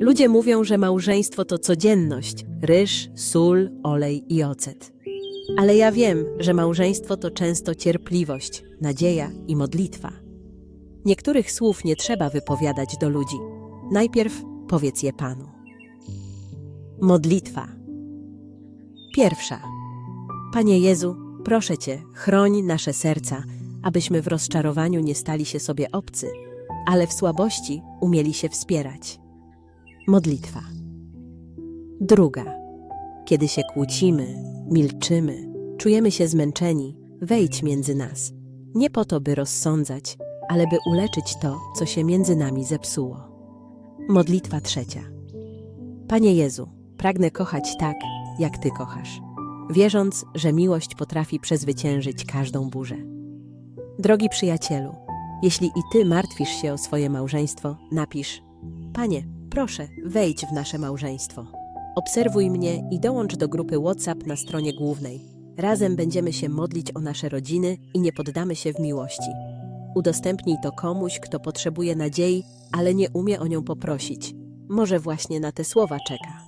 Ludzie mówią, że małżeństwo to codzienność ryż, sól, olej i ocet. Ale ja wiem, że małżeństwo to często cierpliwość, nadzieja i modlitwa. Niektórych słów nie trzeba wypowiadać do ludzi. Najpierw powiedz je Panu. Modlitwa. Pierwsza. Panie Jezu, proszę Cię, chroń nasze serca, abyśmy w rozczarowaniu nie stali się sobie obcy, ale w słabości umieli się wspierać. Modlitwa. Druga. Kiedy się kłócimy, milczymy, czujemy się zmęczeni, wejdź między nas. Nie po to, by rozsądzać, ale by uleczyć to, co się między nami zepsuło. Modlitwa trzecia. Panie Jezu, pragnę kochać tak, jak Ty kochasz, wierząc, że miłość potrafi przezwyciężyć każdą burzę. Drogi przyjacielu, jeśli i Ty martwisz się o swoje małżeństwo, napisz: Panie, proszę, wejdź w nasze małżeństwo. Obserwuj mnie i dołącz do grupy WhatsApp na stronie głównej. Razem będziemy się modlić o nasze rodziny i nie poddamy się w miłości. Udostępnij to komuś, kto potrzebuje nadziei, ale nie umie o nią poprosić. Może właśnie na te słowa czeka.